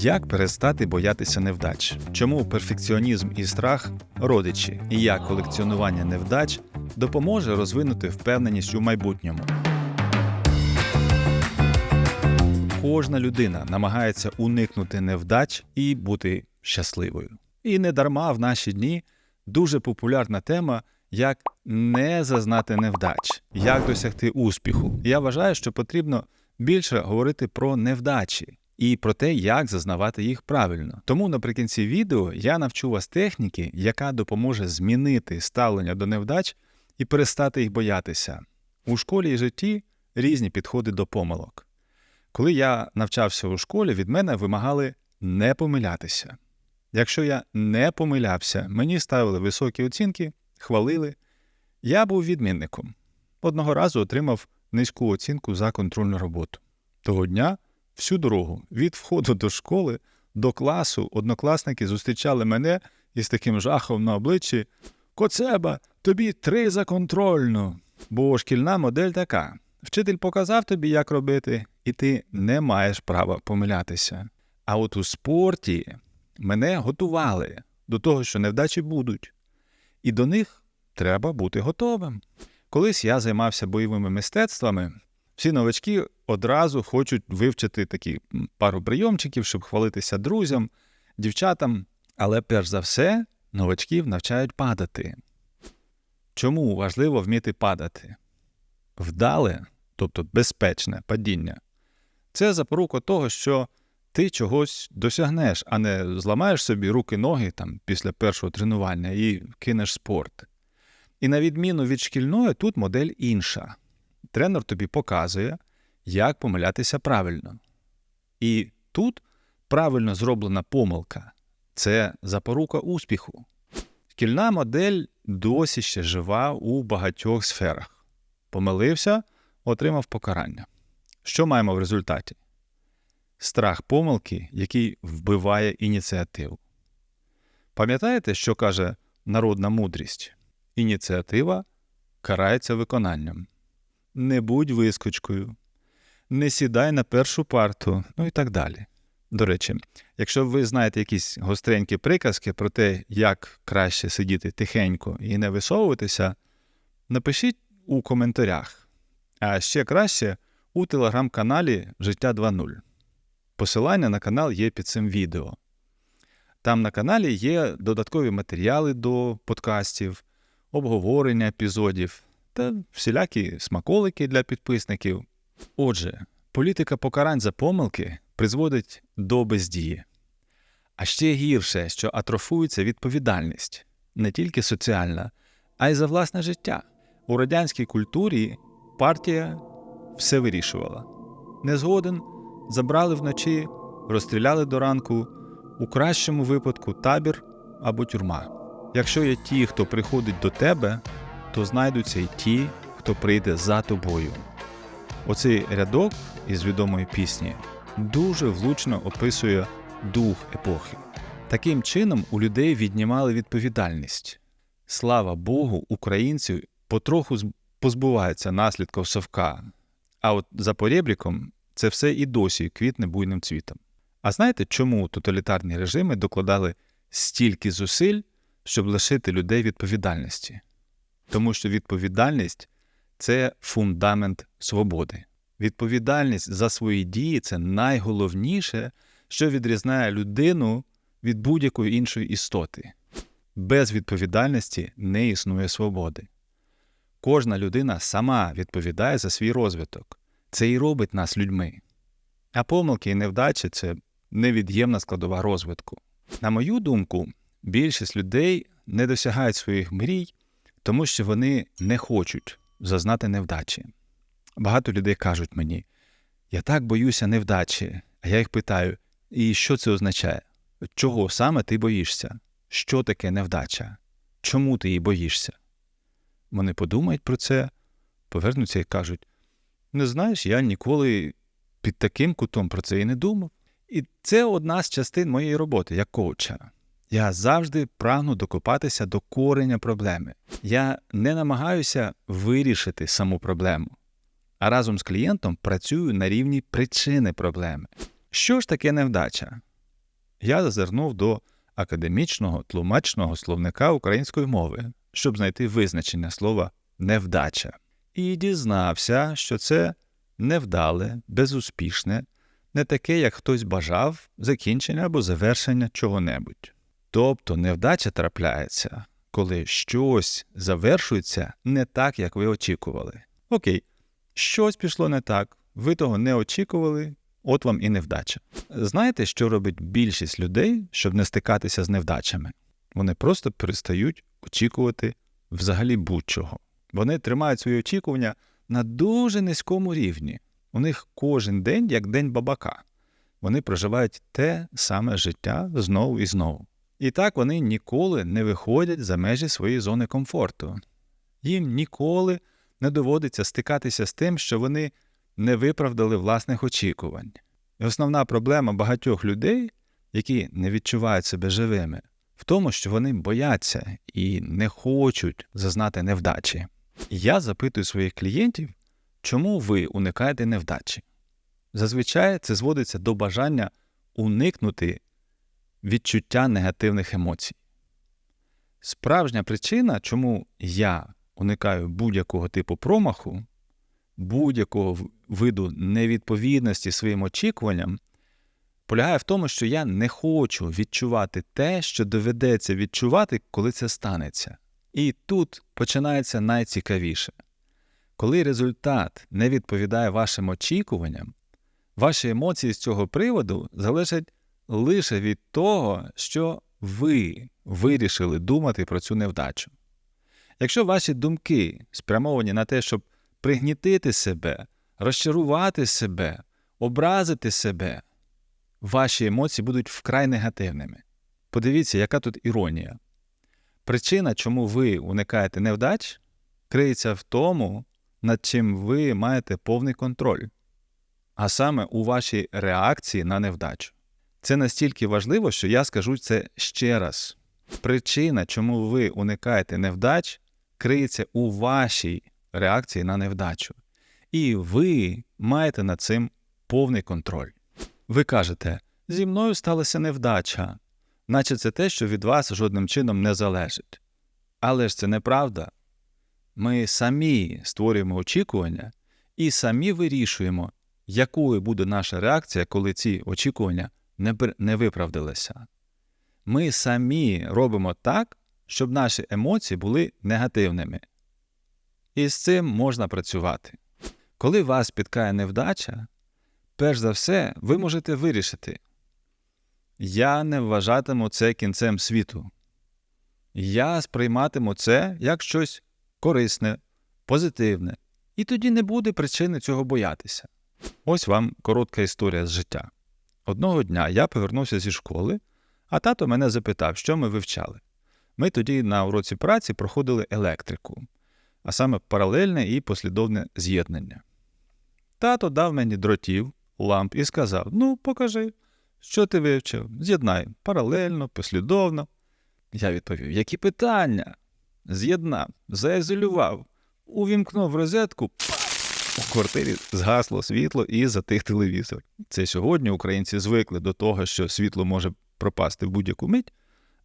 Як перестати боятися невдач? Чому перфекціонізм і страх родичі? І як колекціонування невдач допоможе розвинути впевненість у майбутньому? Кожна людина намагається уникнути невдач і бути щасливою. І не дарма в наші дні дуже популярна тема, як не зазнати невдач, як досягти успіху. Я вважаю, що потрібно більше говорити про невдачі і про те, як зазнавати їх правильно. Тому наприкінці відео я навчу вас техніки, яка допоможе змінити ставлення до невдач і перестати їх боятися. У школі і житті різні підходи до помилок. Коли я навчався у школі, від мене вимагали не помилятися. Якщо я не помилявся, мені ставили високі оцінки, хвалили. Я був відмінником. Одного разу отримав низьку оцінку за контрольну роботу. Того дня всю дорогу від входу до школи до класу однокласники зустрічали мене із таким жахом на обличчі Коцеба, тобі три за контрольну. Бо шкільна модель така. Вчитель показав тобі, як робити, і ти не маєш права помилятися. А от у спорті мене готували до того, що невдачі будуть, і до них треба бути готовим. Колись я займався бойовими мистецтвами, всі новачки одразу хочуть вивчити такі пару прийомчиків, щоб хвалитися друзям, дівчатам. Але перш за все, новачків навчають падати. Чому важливо вміти падати? Вдале, тобто безпечне падіння, це запорука того, що ти чогось досягнеш, а не зламаєш собі руки-ноги там, після першого тренування і кинеш спорт. І на відміну від шкільної, тут модель інша. Тренер тобі показує, як помилятися правильно. І тут правильно зроблена помилка це запорука успіху. Шкільна модель досі ще жива у багатьох сферах. Помилився, отримав покарання. Що маємо в результаті? Страх помилки, який вбиває ініціативу. Пам'ятаєте, що каже народна мудрість? Ініціатива карається виконанням. Не будь вискочкою, не сідай на першу парту, ну і так далі. До речі, якщо ви знаєте якісь гостренькі приказки про те, як краще сидіти тихенько і не висовуватися, напишіть у коментарях. А ще краще у телеграм-каналі Життя 2.0. Посилання на канал є під цим відео. Там на каналі є додаткові матеріали до подкастів, обговорення епізодів та всілякі смаколики для підписників. Отже, політика покарань за помилки призводить до бездії. А ще гірше, що атрофується відповідальність не тільки соціальна, а й за власне життя. У радянській культурі партія все вирішувала. Не згоден забрали вночі, розстріляли до ранку, у кращому випадку табір або тюрма. Якщо є ті, хто приходить до тебе, то знайдуться й ті, хто прийде за тобою. Оцей рядок із відомої пісні дуже влучно описує дух епохи. Таким чином у людей віднімали відповідальність. Слава Богу, українці потроху позбуваються наслідків совка, а от за порєбріком це все і досі квітне буйним цвітом. А знаєте, чому тоталітарні режими докладали стільки зусиль, щоб лишити людей відповідальності? Тому що відповідальність це фундамент свободи. Відповідальність за свої дії це найголовніше, що відрізняє людину від будь-якої іншої істоти. Без відповідальності не існує свободи. Кожна людина сама відповідає за свій розвиток. Це і робить нас людьми. А помилки і невдачі це невід'ємна складова розвитку. На мою думку, більшість людей не досягають своїх мрій, тому що вони не хочуть зазнати невдачі. Багато людей кажуть мені: я так боюся невдачі, а я їх питаю: і що це означає? Чого саме ти боїшся? Що таке невдача? Чому ти її боїшся? Вони подумають про це, повернуться і кажуть: не знаєш, я ніколи під таким кутом про це і не думав. І це одна з частин моєї роботи як коуча. Я завжди прагну докопатися до кореня проблеми. Я не намагаюся вирішити саму проблему, а разом з клієнтом працюю на рівні причини проблеми. Що ж таке невдача? я зазирнув до академічного тлумачного словника української мови, щоб знайти визначення слова невдача, і дізнався, що це невдале, безуспішне, не таке, як хтось бажав, закінчення або завершення чого-небудь. Тобто невдача трапляється, коли щось завершується не так, як ви очікували. Окей, щось пішло не так, ви того не очікували, от вам і невдача. Знаєте, що робить більшість людей, щоб не стикатися з невдачами? Вони просто перестають очікувати взагалі будь-чого. Вони тримають свої очікування на дуже низькому рівні. У них кожен день як день бабака. Вони проживають те саме життя знову і знову. І так вони ніколи не виходять за межі своєї зони комфорту. Їм ніколи не доводиться стикатися з тим, що вони не виправдали власних очікувань. І основна проблема багатьох людей, які не відчувають себе живими, в тому, що вони бояться і не хочуть зазнати невдачі. Я запитую своїх клієнтів, чому ви уникаєте невдачі. Зазвичай це зводиться до бажання уникнути відчуття негативних емоцій. Справжня причина, чому я уникаю будь-якого типу промаху, будь-якого виду невідповідності своїм очікуванням, полягає в тому, що я не хочу відчувати те, що доведеться відчувати, коли це станеться. І тут починається найцікавіше. Коли результат не відповідає вашим очікуванням, ваші емоції з цього приводу залежать лише від того, що ви вирішили думати про цю невдачу. Якщо ваші думки спрямовані на те, щоб пригнітити себе, розчарувати себе, образити себе, ваші емоції будуть вкрай негативними. Подивіться, яка тут іронія. Причина, чому ви уникаєте невдач, криється в тому, над чим ви маєте повний контроль, а саме у вашій реакції на невдачу. Це настільки важливо, що я скажу це ще раз. Причина, чому ви уникаєте невдач, криється у вашій реакції на невдачу. І ви маєте над цим повний контроль. Ви кажете, зі мною сталася невдача, наче це те, що від вас жодним чином не залежить. Але ж це неправда. Ми самі створюємо очікування і самі вирішуємо, якою буде наша реакція, коли ці очікування не, виправдалися. Ми самі робимо так, щоб наші емоції були негативними. І з цим можна працювати. Коли вас спіткає невдача, перш за все, ви можете вирішити: я не вважатиму це кінцем світу. Я сприйматиму це як щось корисне, позитивне, і тоді не буде причини цього боятися. Ось вам коротка історія з життя. Одного дня я повернувся зі школи, а тато мене запитав, що ми вивчали. Ми тоді на уроці праці проходили електрику, а саме паралельне і послідовне з'єднання. Тато дав мені дротів, ламп і сказав: Ну, покажи, що ти вивчив, з'єднай паралельно, послідовно. Я відповів: Які питання? З'єднав, заізолював, увімкнув розетку. У квартирі згасло світло і затих телевізор. Це сьогодні українці звикли до того, що світло може пропасти в будь-яку мить,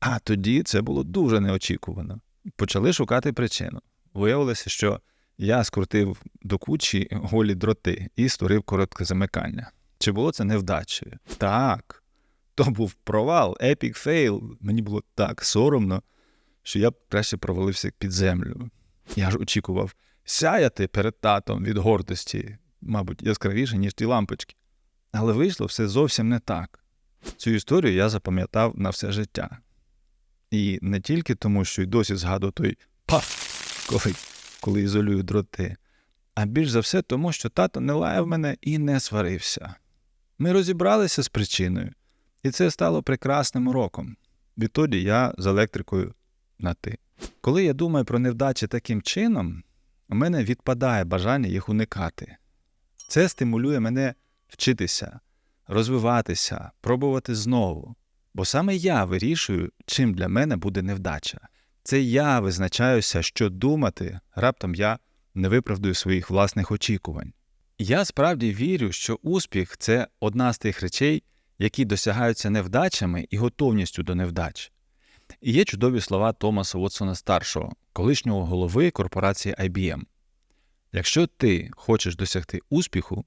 а тоді це було дуже неочікувано. Почали шукати причину. Виявилося, що я скрутив до кучі голі дроти і створив коротке замикання. Чи було це невдачею? Так. То був провал, епік фейл. Мені було так соромно, що я краще провалився під землю. Я ж очікував сяяти перед татом від гордості, мабуть, яскравіше, ніж ті лампочки. Але вийшло все зовсім не так. Цю історію я запам'ятав на все життя. І не тільки тому, що й досі згадую той паф, коли, коли ізолюю дроти, а більш за все тому, що тато не лаяв мене і не сварився. Ми розібралися з причиною, і це стало прекрасним уроком. Відтоді я з електрикою на ти. Коли я думаю про невдачі таким чином, у мене відпадає бажання їх уникати. Це стимулює мене вчитися, розвиватися, пробувати знову. Бо саме я вирішую, чим для мене буде невдача. Це я визначаюся, що думати, раптом я не виправдую своїх власних очікувань. Я справді вірю, що успіх це одна з тих речей, які досягаються невдачами і готовністю до невдач. І є чудові слова Томаса Вотсона старшого, колишнього голови корпорації IBM. Якщо ти хочеш досягти успіху,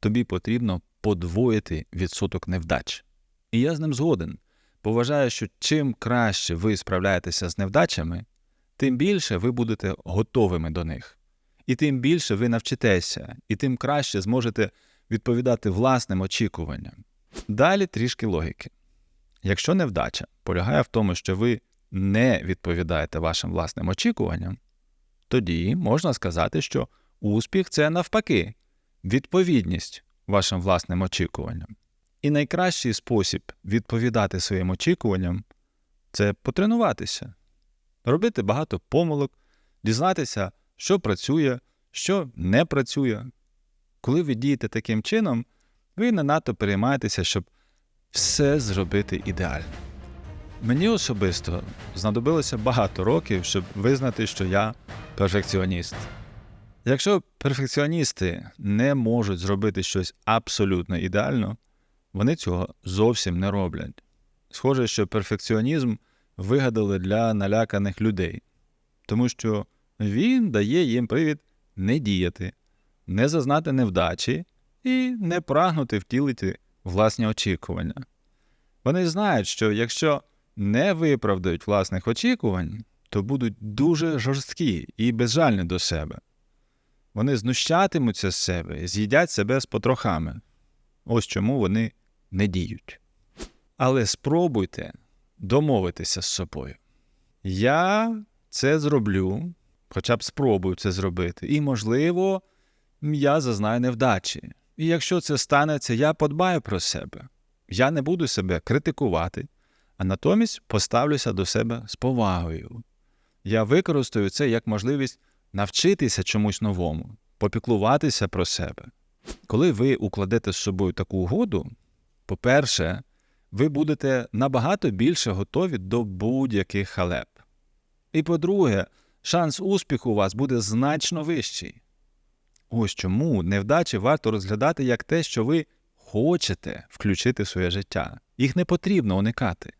тобі потрібно подвоїти відсоток невдач. І я з ним згоден, бо вважаю, що чим краще ви справляєтеся з невдачами, тим більше ви будете готовими до них. І тим більше ви навчитеся, і тим краще зможете відповідати власним очікуванням. Далі трішки логіки. Якщо невдача полягає в тому, що ви не відповідаєте вашим власним очікуванням, тоді можна сказати, що успіх це навпаки відповідність вашим власним очікуванням. І найкращий спосіб відповідати своїм очікуванням це потренуватися, робити багато помилок, дізнатися, що працює, що не працює. Коли ви дієте таким чином, ви не надто переймаєтеся, щоб все зробити ідеально. Мені особисто знадобилося багато років, щоб визнати, що я перфекціоніст. Якщо перфекціоністи не можуть зробити щось абсолютно ідеально, вони цього зовсім не роблять. Схоже, що перфекціонізм вигадали для наляканих людей, тому що він дає їм привід не діяти, не зазнати невдачі і не прагнути втілити власні очікування. Вони знають, що якщо не виправдають власних очікувань, то будуть дуже жорсткі і безжальні до себе. Вони знущатимуться з себе, з'їдять себе з потрохами. Ось чому вони не діють. Але спробуйте домовитися з собою. Я це зроблю, хоча б спробую це зробити, і, можливо, я зазнаю невдачі. І якщо це станеться, я подбаю про себе. Я не буду себе критикувати, а натомість поставлюся до себе з повагою. Я використаю це як можливість навчитися чомусь новому, попіклуватися про себе. Коли ви укладете з собою таку угоду, по-перше, ви будете набагато більше готові до будь-яких халеп. І по-друге, шанс успіху у вас буде значно вищий. Ось чому невдачі варто розглядати як те, що ви хочете включити в своє життя. Їх не потрібно уникати.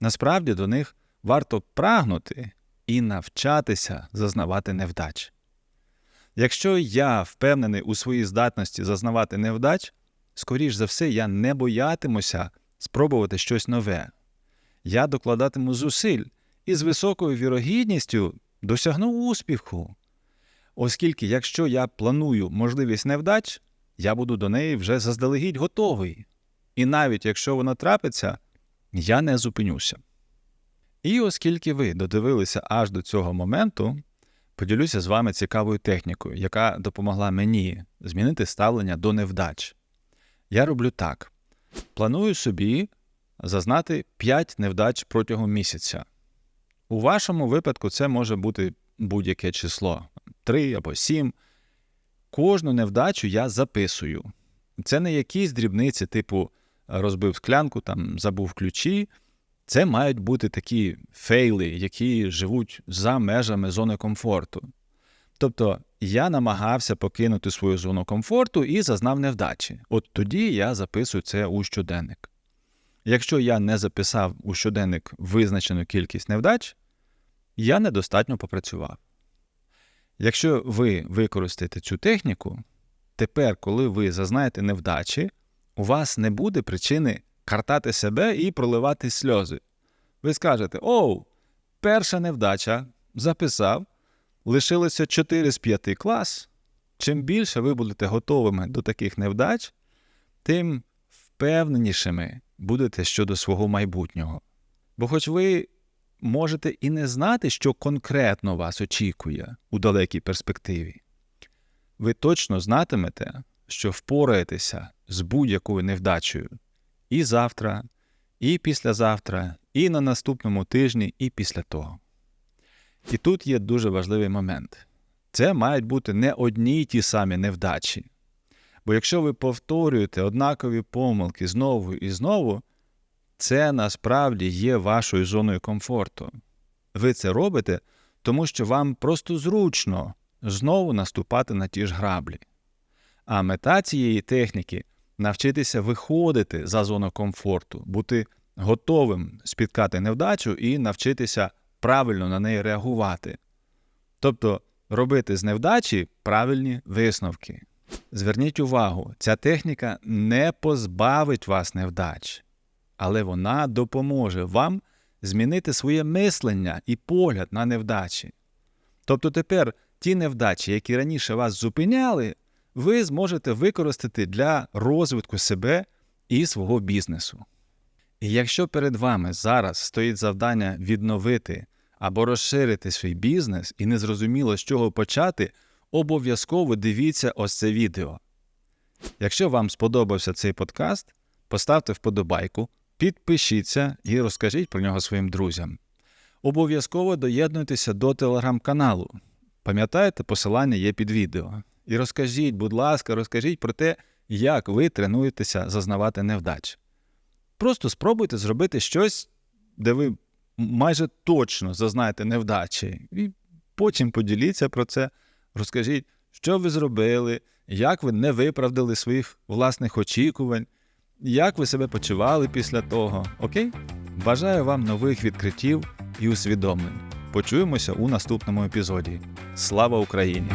Насправді до них варто прагнути і навчатися зазнавати невдач. Якщо я впевнений у своїй здатності зазнавати невдач, скоріш за все, я не боятимуся спробувати щось нове. Я докладатиму зусиль і з високою вірогідністю досягну успіху. Оскільки, якщо я планую можливість невдач, я буду до неї вже заздалегідь готовий. І навіть якщо вона трапиться, я не зупинюся. І оскільки ви додивилися аж до цього моменту, поділюся з вами цікавою технікою, яка допомогла мені змінити ставлення до невдач. Я роблю так: планую собі зазнати 5 невдач протягом місяця. У вашому випадку це може бути будь-яке число 3 або 7. Кожну невдачу я записую. Це не якісь дрібниці, типу розбив склянку, там забув ключі. Це мають бути такі фейли, які живуть за межами зони комфорту. Тобто я намагався покинути свою зону комфорту і зазнав невдачі. От тоді я записую це у щоденник. Якщо я не записав у щоденник визначену кількість невдач, я недостатньо попрацював. Якщо ви використаєте цю техніку, тепер, коли ви зазнаєте невдачі, у вас не буде причини картати себе і проливати сльози. Ви скажете: Оу, перша невдача записав, лишилося 4 з 5 клас. Чим більше ви будете готовими до таких невдач, тим впевненішими будете щодо свого майбутнього. Бо, хоч ви можете і не знати, що конкретно вас очікує у далекій перспективі, ви точно знатимете, що впораєтеся з будь-якою невдачею і завтра, і післязавтра, і на наступному тижні, і після того. І тут є дуже важливий момент. Це мають бути не одні й ті самі невдачі. Бо якщо ви повторюєте однакові помилки знову і знову, це насправді є вашою зоною комфорту. Ви це робите, тому що вам просто зручно знову наступати на ті ж граблі. А мета цієї техніки навчитися виходити за зону комфорту, бути готовим спіткати невдачу і навчитися правильно на неї реагувати. Тобто робити з невдачі правильні висновки. Зверніть увагу, ця техніка не позбавить вас невдач, але вона допоможе вам змінити своє мислення і погляд на невдачі. Тобто тепер ті невдачі, які раніше вас зупиняли, ви зможете використати для розвитку себе і свого бізнесу. І якщо перед вами зараз стоїть завдання відновити або розширити свій бізнес і не зрозуміло, з чого почати, обов'язково дивіться ось це відео. Якщо вам сподобався цей подкаст, поставте вподобайку, підпишіться і розкажіть про нього своїм друзям. Обов'язково доєднуйтеся до телеграм-каналу. Пам'ятаєте, посилання є під відео. І розкажіть, будь ласка, розкажіть про те, як ви тренуєтеся зазнавати невдач. Просто спробуйте зробити щось, де ви майже точно зазнаєте невдачі, і потім поділіться про це, розкажіть, що ви зробили, як ви не виправдали своїх власних очікувань, як ви себе почували після того. Окей? Бажаю вам нових відкриттів і усвідомлень. Почуємося у наступному епізоді. Слава Україні!